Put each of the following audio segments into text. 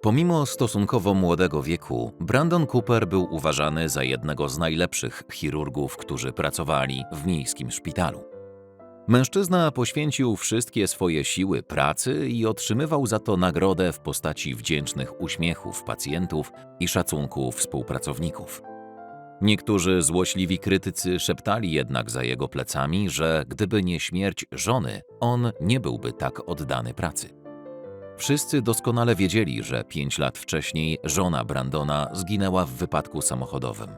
Pomimo stosunkowo młodego wieku, Brandon Cooper był uważany za jednego z najlepszych chirurgów, którzy pracowali w miejskim szpitalu. Mężczyzna poświęcił wszystkie swoje siły pracy i otrzymywał za to nagrodę w postaci wdzięcznych uśmiechów pacjentów i szacunku współpracowników. Niektórzy złośliwi krytycy szeptali jednak za jego plecami, że gdyby nie śmierć żony, on nie byłby tak oddany pracy. Wszyscy doskonale wiedzieli, że pięć lat wcześniej żona Brandona zginęła w wypadku samochodowym.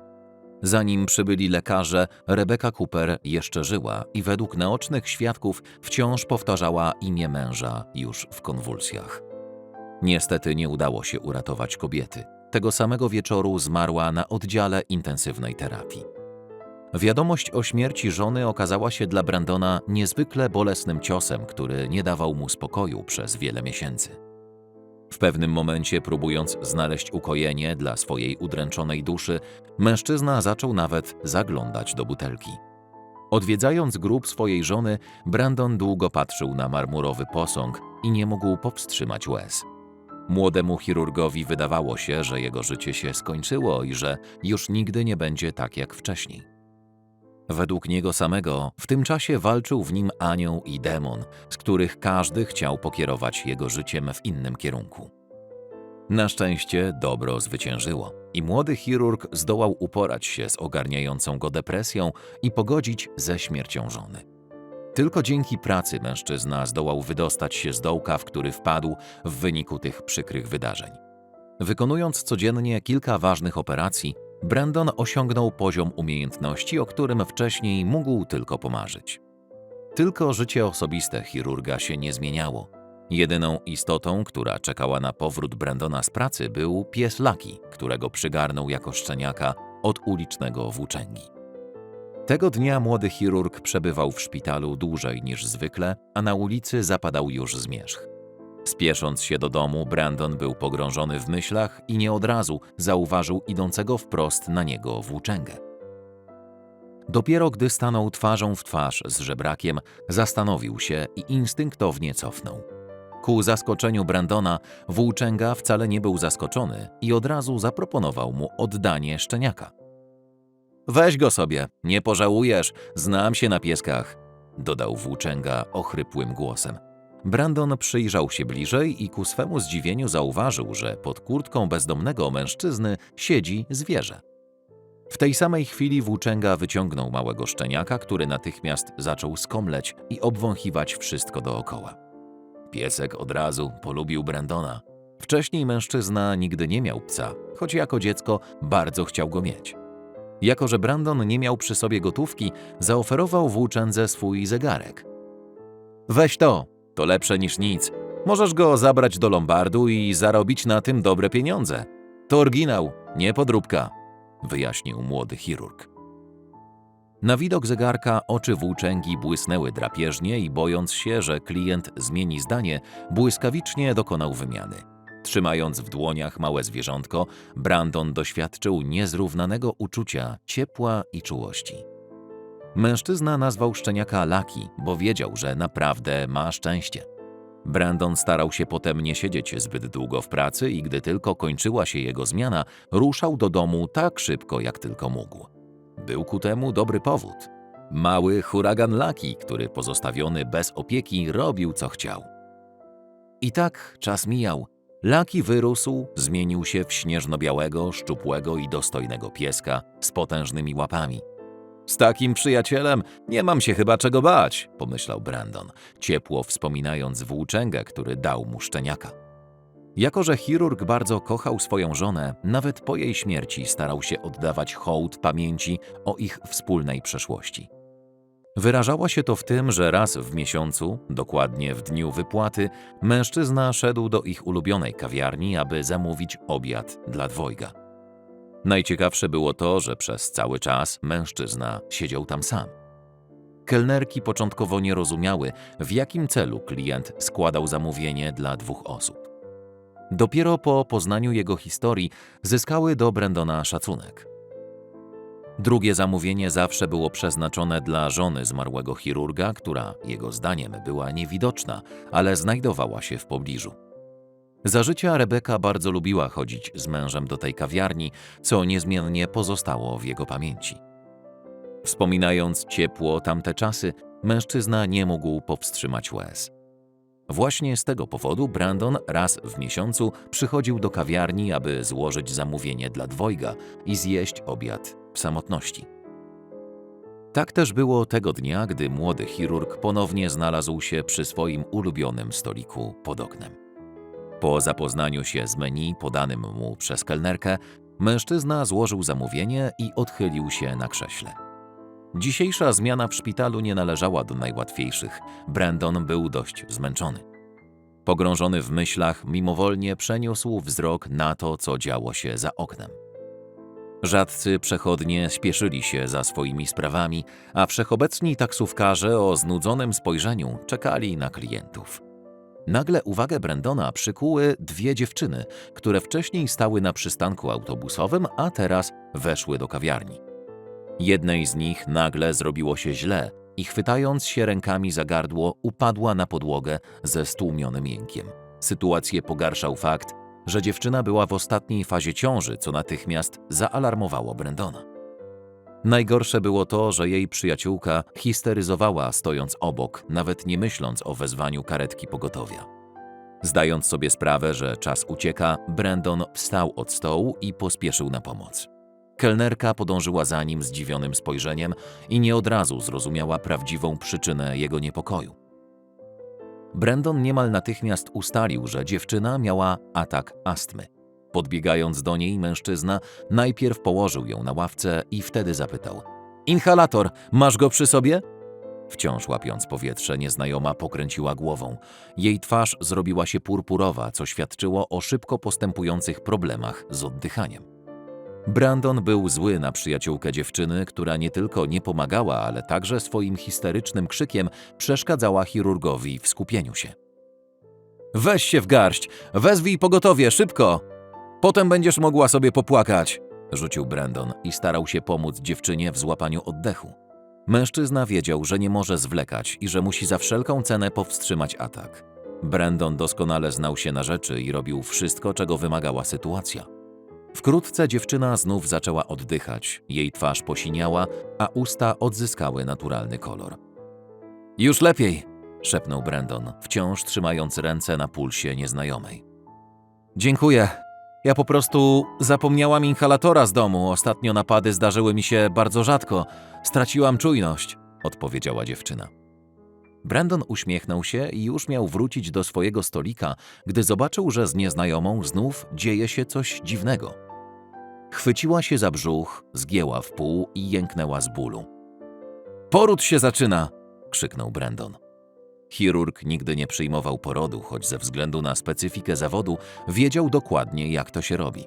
Zanim przybyli lekarze, Rebecca Cooper jeszcze żyła i według naocznych świadków wciąż powtarzała imię męża już w konwulsjach. Niestety nie udało się uratować kobiety. Tego samego wieczoru zmarła na oddziale intensywnej terapii. Wiadomość o śmierci żony okazała się dla Brandona niezwykle bolesnym ciosem, który nie dawał mu spokoju przez wiele miesięcy. W pewnym momencie, próbując znaleźć ukojenie dla swojej udręczonej duszy, mężczyzna zaczął nawet zaglądać do butelki. Odwiedzając grób swojej żony, Brandon długo patrzył na marmurowy posąg i nie mógł powstrzymać łez. Młodemu chirurgowi wydawało się, że jego życie się skończyło i że już nigdy nie będzie tak jak wcześniej. Według niego samego w tym czasie walczył w nim anioł i demon, z których każdy chciał pokierować jego życiem w innym kierunku. Na szczęście dobro zwyciężyło i młody chirurg zdołał uporać się z ogarniającą go depresją i pogodzić ze śmiercią żony. Tylko dzięki pracy mężczyzna zdołał wydostać się z dołka, w który wpadł w wyniku tych przykrych wydarzeń. Wykonując codziennie kilka ważnych operacji, Brandon osiągnął poziom umiejętności, o którym wcześniej mógł tylko pomarzyć. Tylko życie osobiste chirurga się nie zmieniało. Jedyną istotą, która czekała na powrót Brandona z pracy, był pies Lucky, którego przygarnął jako szczeniaka od ulicznego włóczęgi. Tego dnia młody chirurg przebywał w szpitalu dłużej niż zwykle, a na ulicy zapadał już zmierzch. Spiesząc się do domu, Brandon był pogrążony w myślach i nie od razu zauważył idącego wprost na niego włóczęgę. Dopiero gdy stanął twarzą w twarz z żebrakiem, zastanowił się i instynktownie cofnął. Ku zaskoczeniu Brandona, włóczęga wcale nie był zaskoczony i od razu zaproponował mu oddanie szczeniaka. Weź go sobie, nie pożałujesz, znam się na pieskach, dodał włóczęga ochrypłym głosem. Brandon przyjrzał się bliżej i ku swemu zdziwieniu zauważył, że pod kurtką bezdomnego mężczyzny siedzi zwierzę. W tej samej chwili włóczęga wyciągnął małego szczeniaka, który natychmiast zaczął skomleć i obwąchiwać wszystko dookoła. Piesek od razu polubił Brandona. Wcześniej mężczyzna nigdy nie miał psa, choć jako dziecko bardzo chciał go mieć. Jako, że Brandon nie miał przy sobie gotówki, zaoferował włóczędze swój zegarek. Weź to, to lepsze niż nic. Możesz go zabrać do lombardu i zarobić na tym dobre pieniądze. To oryginał, nie podróbka, wyjaśnił młody chirurg. Na widok zegarka oczy włóczęgi błysnęły drapieżnie i bojąc się, że klient zmieni zdanie, błyskawicznie dokonał wymiany. Trzymając w dłoniach małe zwierzątko, Brandon doświadczył niezrównanego uczucia ciepła i czułości. Mężczyzna nazwał szczeniaka Laki, bo wiedział, że naprawdę ma szczęście. Brandon starał się potem nie siedzieć zbyt długo w pracy i gdy tylko kończyła się jego zmiana, ruszał do domu tak szybko, jak tylko mógł. Był ku temu dobry powód. Mały huragan Laki, który pozostawiony bez opieki, robił co chciał. I tak czas mijał. Laki wyrósł, zmienił się w śnieżno-białego, szczupłego i dostojnego pieska z potężnymi łapami. Z takim przyjacielem nie mam się chyba czego bać, pomyślał Brandon, ciepło wspominając włóczęgę, który dał mu szczeniaka. Jako, że chirurg bardzo kochał swoją żonę, nawet po jej śmierci starał się oddawać hołd pamięci o ich wspólnej przeszłości. Wyrażało się to w tym, że raz w miesiącu, dokładnie w dniu wypłaty, mężczyzna szedł do ich ulubionej kawiarni, aby zamówić obiad dla dwojga. Najciekawsze było to, że przez cały czas mężczyzna siedział tam sam. Kelnerki początkowo nie rozumiały, w jakim celu klient składał zamówienie dla dwóch osób. Dopiero po poznaniu jego historii zyskały do Brandona szacunek. Drugie zamówienie zawsze było przeznaczone dla żony zmarłego chirurga, która jego zdaniem była niewidoczna, ale znajdowała się w pobliżu. Za życia Rebeka bardzo lubiła chodzić z mężem do tej kawiarni, co niezmiennie pozostało w jego pamięci. Wspominając ciepło tamte czasy, mężczyzna nie mógł powstrzymać łez. Właśnie z tego powodu Brandon raz w miesiącu przychodził do kawiarni, aby złożyć zamówienie dla dwojga i zjeść obiad w samotności. Tak też było tego dnia, gdy młody chirurg ponownie znalazł się przy swoim ulubionym stoliku pod oknem. Po zapoznaniu się z menu podanym mu przez kelnerkę, mężczyzna złożył zamówienie i odchylił się na krześle. Dzisiejsza zmiana w szpitalu nie należała do najłatwiejszych. Brandon był dość zmęczony. Pogrążony w myślach, mimowolnie przeniósł wzrok na to, co działo się za oknem. Rzadcy przechodnie spieszyli się za swoimi sprawami, a wszechobecni taksówkarze o znudzonym spojrzeniu czekali na klientów. Nagle uwagę Brandona przykuły dwie dziewczyny, które wcześniej stały na przystanku autobusowym, a teraz weszły do kawiarni. Jednej z nich nagle zrobiło się źle i chwytając się rękami za gardło, upadła na podłogę ze stłumionym jękiem. Sytuację pogarszał fakt, że dziewczyna była w ostatniej fazie ciąży, co natychmiast zaalarmowało Brendona. Najgorsze było to, że jej przyjaciółka histeryzowała stojąc obok, nawet nie myśląc o wezwaniu karetki pogotowia. Zdając sobie sprawę, że czas ucieka, Brandon wstał od stołu i pospieszył na pomoc. Kelnerka podążyła za nim zdziwionym spojrzeniem i nie od razu zrozumiała prawdziwą przyczynę jego niepokoju. Brandon niemal natychmiast ustalił, że dziewczyna miała atak astmy. Podbiegając do niej, mężczyzna najpierw położył ją na ławce i wtedy zapytał: Inhalator, masz go przy sobie? Wciąż łapiąc powietrze, nieznajoma pokręciła głową. Jej twarz zrobiła się purpurowa, co świadczyło o szybko postępujących problemach z oddychaniem. Brandon był zły na przyjaciółkę dziewczyny, która nie tylko nie pomagała, ale także swoim histerycznym krzykiem przeszkadzała chirurgowi w skupieniu się. Weź się w garść, wezwij pogotowie, szybko! Potem będziesz mogła sobie popłakać, rzucił Brandon i starał się pomóc dziewczynie w złapaniu oddechu. Mężczyzna wiedział, że nie może zwlekać i że musi za wszelką cenę powstrzymać atak. Brandon doskonale znał się na rzeczy i robił wszystko, czego wymagała sytuacja. Wkrótce dziewczyna znów zaczęła oddychać, jej twarz posiniała, a usta odzyskały naturalny kolor. Już lepiej, szepnął Brandon, wciąż trzymając ręce na pulsie nieznajomej. Dziękuję. Ja po prostu zapomniałam inhalatora z domu. Ostatnio napady zdarzyły mi się bardzo rzadko. Straciłam czujność, odpowiedziała dziewczyna. Brandon uśmiechnął się i już miał wrócić do swojego stolika, gdy zobaczył, że z nieznajomą znów dzieje się coś dziwnego. Chwyciła się za brzuch, zgięła w pół i jęknęła z bólu. Poród się zaczyna! krzyknął Brandon. Chirurg nigdy nie przyjmował porodu, choć ze względu na specyfikę zawodu wiedział dokładnie, jak to się robi.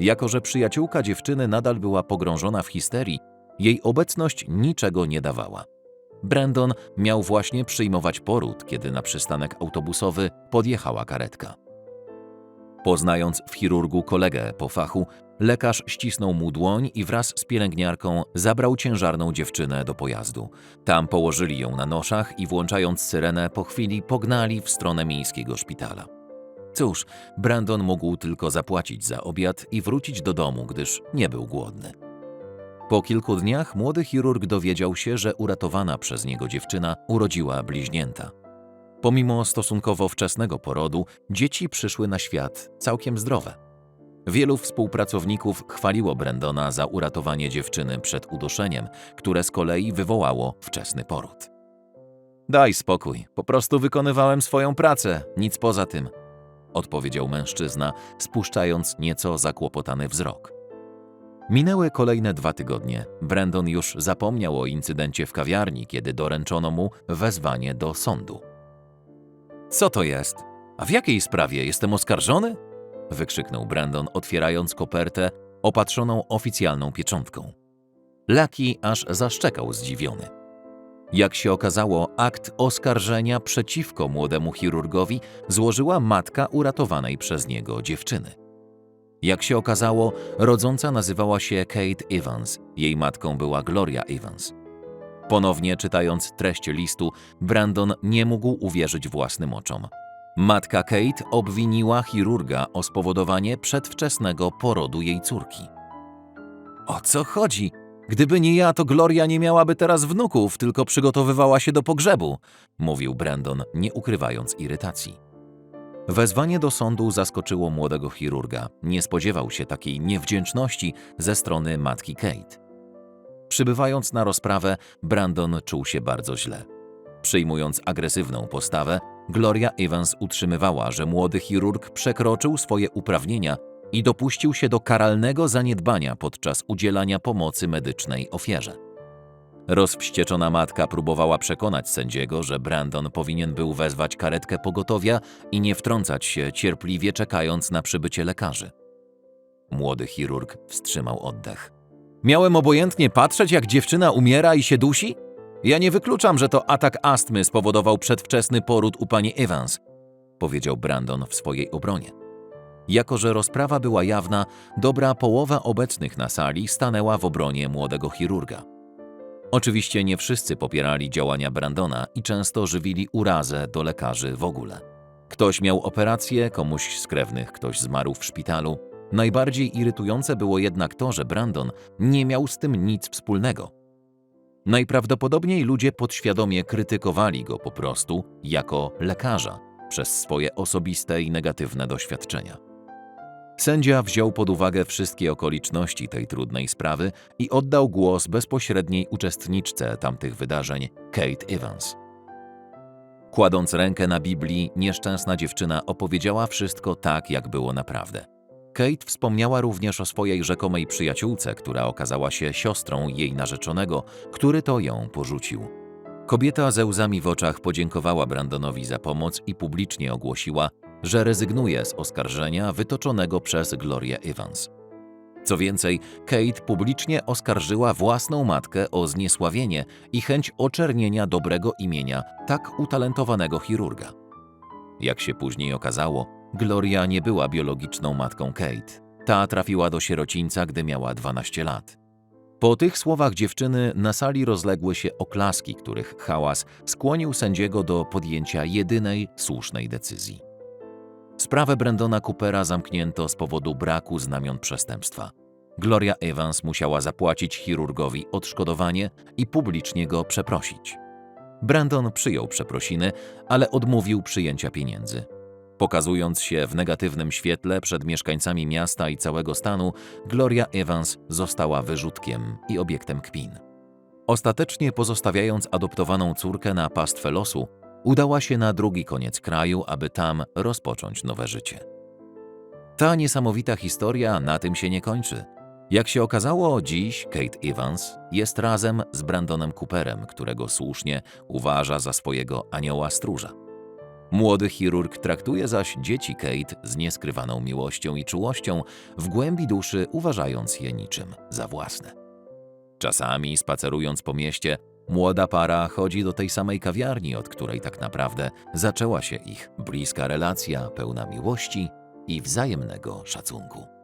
Jako, że przyjaciółka dziewczyny nadal była pogrążona w histerii, jej obecność niczego nie dawała. Brandon miał właśnie przyjmować poród, kiedy na przystanek autobusowy podjechała karetka. Poznając w chirurgu kolegę po fachu, lekarz ścisnął mu dłoń i wraz z pielęgniarką zabrał ciężarną dziewczynę do pojazdu. Tam położyli ją na noszach i włączając syrenę po chwili pognali w stronę miejskiego szpitala. Cóż, Brandon mógł tylko zapłacić za obiad i wrócić do domu, gdyż nie był głodny. Po kilku dniach młody chirurg dowiedział się, że uratowana przez niego dziewczyna urodziła bliźnięta. Pomimo stosunkowo wczesnego porodu, dzieci przyszły na świat całkiem zdrowe. Wielu współpracowników chwaliło Brandona za uratowanie dziewczyny przed uduszeniem, które z kolei wywołało wczesny poród. Daj spokój, po prostu wykonywałem swoją pracę, nic poza tym, odpowiedział mężczyzna, spuszczając nieco zakłopotany wzrok. Minęły kolejne dwa tygodnie. Brandon już zapomniał o incydencie w kawiarni, kiedy doręczono mu wezwanie do sądu. Co to jest? A w jakiej sprawie jestem oskarżony? wykrzyknął Brandon, otwierając kopertę opatrzoną oficjalną pieczątką. Laki aż zaszczekał zdziwiony. Jak się okazało, akt oskarżenia przeciwko młodemu chirurgowi złożyła matka uratowanej przez niego dziewczyny. Jak się okazało, rodząca nazywała się Kate Evans, jej matką była Gloria Evans. Ponownie czytając treść listu, Brandon nie mógł uwierzyć własnym oczom. Matka Kate obwiniła chirurga o spowodowanie przedwczesnego porodu jej córki. O co chodzi? Gdyby nie ja, to Gloria nie miałaby teraz wnuków, tylko przygotowywała się do pogrzebu, mówił Brandon, nie ukrywając irytacji. Wezwanie do sądu zaskoczyło młodego chirurga. Nie spodziewał się takiej niewdzięczności ze strony matki Kate. Przybywając na rozprawę, Brandon czuł się bardzo źle. Przyjmując agresywną postawę, Gloria Evans utrzymywała, że młody chirurg przekroczył swoje uprawnienia i dopuścił się do karalnego zaniedbania podczas udzielania pomocy medycznej ofierze. Rozwścieczona matka próbowała przekonać sędziego, że Brandon powinien był wezwać karetkę pogotowia i nie wtrącać się, cierpliwie czekając na przybycie lekarzy. Młody chirurg wstrzymał oddech. Miałem obojętnie patrzeć, jak dziewczyna umiera i się dusi? Ja nie wykluczam, że to atak astmy spowodował przedwczesny poród u pani Evans, powiedział Brandon w swojej obronie. Jako, że rozprawa była jawna, dobra połowa obecnych na sali stanęła w obronie młodego chirurga. Oczywiście nie wszyscy popierali działania Brandona i często żywili urazę do lekarzy w ogóle. Ktoś miał operację, komuś z krewnych ktoś zmarł w szpitalu. Najbardziej irytujące było jednak to, że Brandon nie miał z tym nic wspólnego. Najprawdopodobniej ludzie podświadomie krytykowali go po prostu jako lekarza przez swoje osobiste i negatywne doświadczenia. Sędzia wziął pod uwagę wszystkie okoliczności tej trudnej sprawy i oddał głos bezpośredniej uczestniczce tamtych wydarzeń, Kate Evans. Kładąc rękę na Biblii, nieszczęsna dziewczyna opowiedziała wszystko tak, jak było naprawdę. Kate wspomniała również o swojej rzekomej przyjaciółce, która okazała się siostrą jej narzeczonego, który to ją porzucił. Kobieta ze łzami w oczach podziękowała Brandonowi za pomoc i publicznie ogłosiła, że rezygnuje z oskarżenia wytoczonego przez Glorię Evans. Co więcej, Kate publicznie oskarżyła własną matkę o zniesławienie i chęć oczernienia dobrego imienia tak utalentowanego chirurga. Jak się później okazało, Gloria nie była biologiczną matką Kate. Ta trafiła do sierocińca, gdy miała 12 lat. Po tych słowach dziewczyny na sali rozległy się oklaski, których hałas skłonił sędziego do podjęcia jedynej słusznej decyzji. Sprawę Brandona Coopera zamknięto z powodu braku znamion przestępstwa. Gloria Evans musiała zapłacić chirurgowi odszkodowanie i publicznie go przeprosić. Brandon przyjął przeprosiny, ale odmówił przyjęcia pieniędzy. Pokazując się w negatywnym świetle przed mieszkańcami miasta i całego stanu, Gloria Evans została wyrzutkiem i obiektem kpin. Ostatecznie pozostawiając adoptowaną córkę na pastwę losu, udała się na drugi koniec kraju, aby tam rozpocząć nowe życie. Ta niesamowita historia na tym się nie kończy. Jak się okazało, dziś Kate Evans jest razem z Brandonem Cooperem, którego słusznie uważa za swojego anioła stróża. Młody chirurg traktuje zaś dzieci Kate z nieskrywaną miłością i czułością, w głębi duszy uważając je niczym za własne. Czasami, spacerując po mieście, młoda para chodzi do tej samej kawiarni, od której tak naprawdę zaczęła się ich bliska relacja pełna miłości i wzajemnego szacunku.